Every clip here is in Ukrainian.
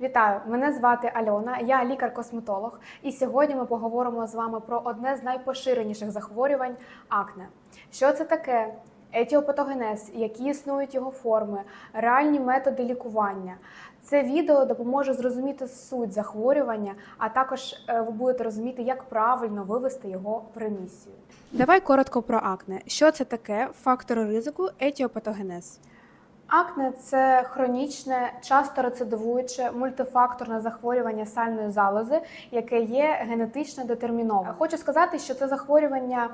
Вітаю! Мене звати Альона, я лікар-косметолог, і сьогодні ми поговоримо з вами про одне з найпоширеніших захворювань акне. Що це таке? Етіопатогенез, які існують його форми, реальні методи лікування. Це відео допоможе зрозуміти суть захворювання, а також е, ви будете розуміти, як правильно вивести його в ремісію. Давай коротко про акне. Що це таке? Фактори ризику, етіопатогенез. Акне це хронічне, часто рецидивуюче мультифакторне захворювання сальної залози, яке є генетично детерміноване. Хочу сказати, що це захворювання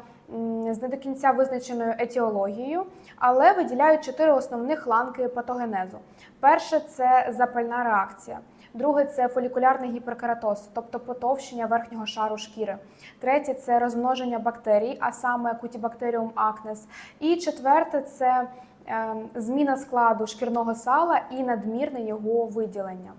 з не до кінця визначеною етіологією, але виділяють чотири основних ланки патогенезу. Перше це запальна реакція. Друге це фолікулярний гіперкератоз, тобто потовщення верхнього шару шкіри. Третє це розмноження бактерій, а саме Cutibacterium acnes. І четверте це зміна складу шкірного сала і надмірне його виділення.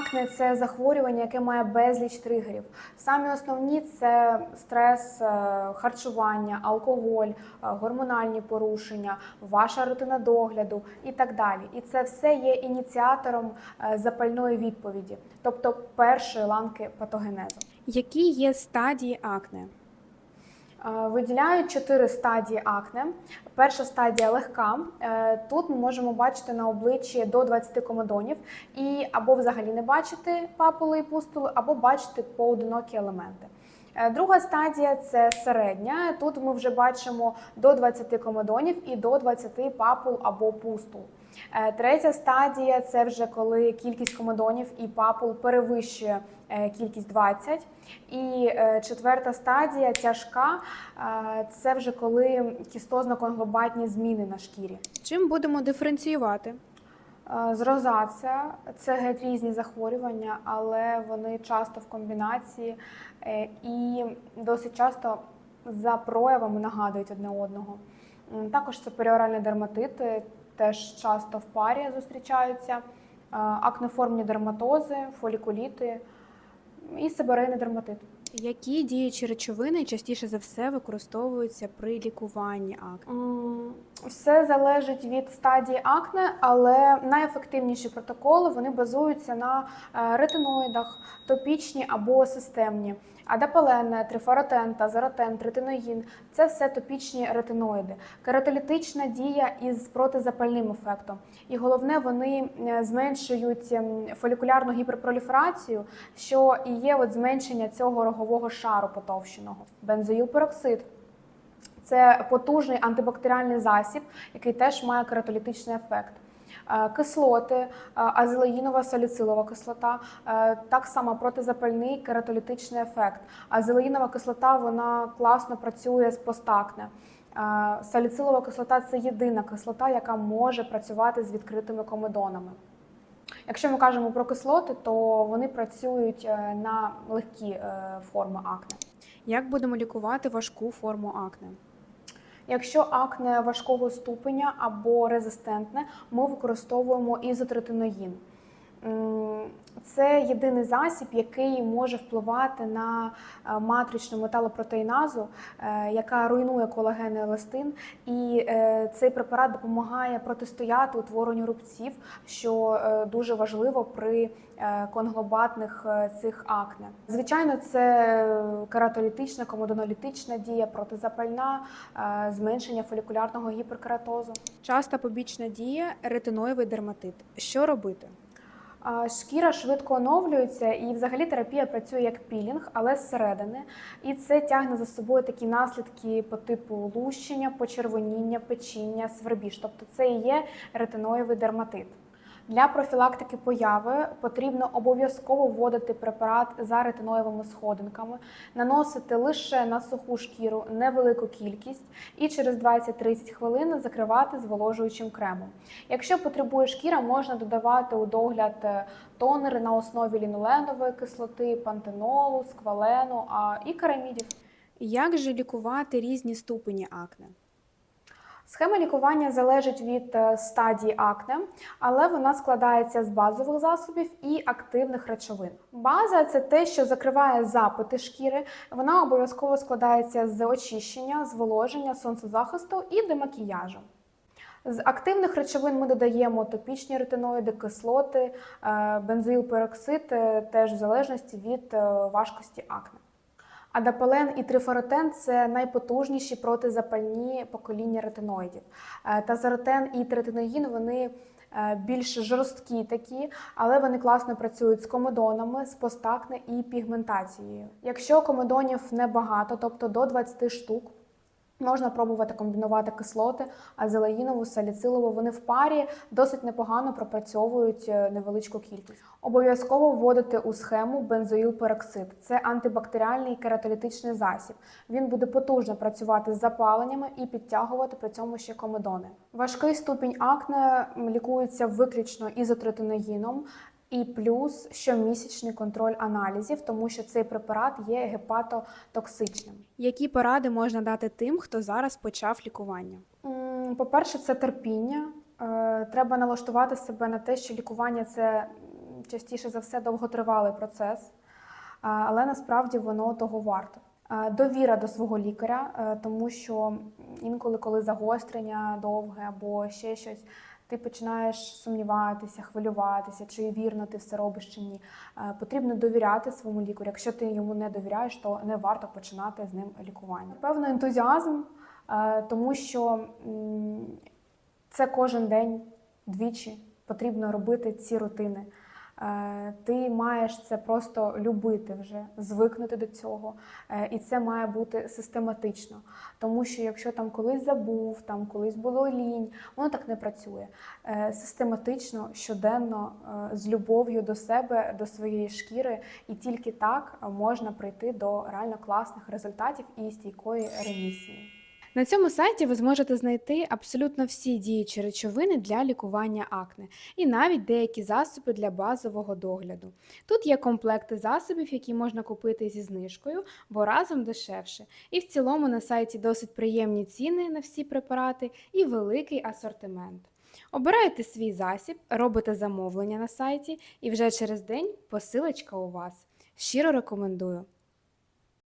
Акне це захворювання, яке має безліч тригерів. Самі основні це стрес, е, харчування, алкоголь, е, гормональні порушення, ваша рутина догляду і так далі. І це все є ініціатором е, запальної відповіді, тобто першої ланки патогенезу. Які є стадії акне? Е, Виділяють чотири стадії акне. Перша стадія легка. Е, Тут ми можемо бачити на обличчі до 20 комедонів і або взагалі не бачити папули і пустули, або бачити поодинокі елементи. Е, Друга стадія це середня. Тут ми вже бачимо до 20 комедонів і до 20 папул або пустул. Е, Третя стадія це вже коли кількість комедонів і папул перевищує е, кількість 20. І четверта стадія тяжка це вже коли кістозно-конглобатні зміни на шкірі. Чим будемо диференціювати? Е, З розація це геть різні захворювання, але вони часто в комбінації е, і досить часто за проявами нагадують одне одного. Також це періоральний дерматит, е, теж часто в парі зустрічаються, е, акнеформні дерматози, фолікуліти і сибирейний дерматит. Які діючі речовини частіше за все використовуються при лікуванні акне? Все залежить від стадії акне, але найефективніші протоколи вони базуються на е, ретиноїдах, топічні або системні. Адапален, трифоротен, тазеротен, третиноїн – це все топічні ретиноїди. Кератолітична дія із протизапальним ефектом. І головне, вони е, зменшують ем, фолікулярну гіперпроліферацію, що і є от зменшення цього рогового шару потовщеного. Бензоїлпероксид – це потужний антибактеріальний засіб, який теж має кератолітичний ефект. Е, Кислоти, е, азелеїнова саліцилова кислота, е, так само протизапальний кератолітичний ефект. Азелеїнова кислота вона класно працює з постакне. Саліцилова кислота це єдина кислота, яка може працювати з відкритими комедонами. Якщо ми кажемо про кислоти, то вони працюють е, на легкі е, форми акне. Як будемо лікувати важку форму акне? Якщо акне важкого ступеня або резистентне, ми використовуємо ізотретиноїн. М, Це єдиний засіб, який може впливати на е, матричну металопротеїназу, е, яка руйнує колаген і еластин. І е, цей препарат допомагає протистояти утворенню рубців, що е, дуже важливо при е, конглобатних е, цих акне. Звичайно, це кератолітична, комодонолітична дія, протизапальна, е, зменшення фолікулярного гіперкератозу. Часта побічна дія ретиноєвий дерматит. Що робити? Шкіра швидко оновлюється, і взагалі терапія працює як пілінг, але зсередини. І це тягне за собою такі наслідки по типу лущення, почервоніння, печіння, свербіж. Тобто це і є ретиноєвий дерматит. Для профілактики появи потрібно обов'язково вводити препарат за ретиноєвими сходинками, наносити лише на суху шкіру невелику кількість і через 20-30 хвилин закривати зволожуючим кремом. Якщо потребує шкіра, можна додавати у догляд е, тонери на основі ліноленової кислоти, пантенолу, сквалену а і карамідів. Як же лікувати різні ступені акне? Схема лікування залежить від е, стадії акне, але вона складається з базових засобів і активних речовин. База це те, що закриває запити шкіри. Вона обов'язково складається з очищення, зволоження, сонцезахисту і демакіяжу. З активних речовин ми додаємо топічні ретиноїди, кислоти, е, бензоїлпероксид, е, теж в залежності від важкості акне. Адапален і трифоротен це найпотужніші протизапальні покоління ретиноїдів. Е, Тазаротен і третиноїн вони е, більш жорсткі такі, але вони класно працюють з комедонами, з постакне і пігментацією. Якщо комедонів небагато, тобто до 20 штук, Можна пробувати комбінувати кислоти, азелаїнову, саліцилову. Вони в парі досить непогано пропрацьовують е, невеличку кількість. Обов'язково вводити у схему бензоїлпероксид. Це антибактеріальний кератолітичний засіб. Він буде потужно працювати з запаленнями і підтягувати при цьому ще комедони. Важкий ступінь акне лікується виключно ізотретиноїном. І плюс щомісячний контроль аналізів, тому що цей препарат є гепатотоксичним. Які поради можна дати тим, хто зараз почав лікування? По-перше, це терпіння. Е, Треба налаштувати себе на те, що лікування це частіше за все довготривалий процес, але насправді воно того варто. Е, Довіра до свого лікаря, е, тому що інколи, коли загострення довге або ще щось, ти починаєш сумніватися, хвилюватися, чи вірно ти все робиш чи ні. Е, Потрібно довіряти своєму лікарю. Якщо ти йому не довіряєш, то не варто починати з ним лікування. Певно, ентузіазм, е, тому що це кожен день двічі потрібно робити ці рутини. Е, Ти маєш це просто любити вже, звикнути до цього, Е, і це має бути систематично. Тому що якщо там колись забув, там колись було лінь, воно так не працює. Е, Систематично, щоденно, з любов'ю до себе, до своєї шкіри, і тільки так можна прийти до реально класних результатів і стійкої ремісії. На цьому сайті ви зможете знайти абсолютно всі діючі речовини для лікування акне і навіть деякі засоби для базового догляду. Тут є комплекти засобів, які можна купити зі знижкою, бо разом дешевше. І в цілому на сайті досить приємні ціни на всі препарати і великий асортимент. Обираєте свій засіб, робите замовлення на сайті, і вже через день посилочка у вас. Щиро рекомендую.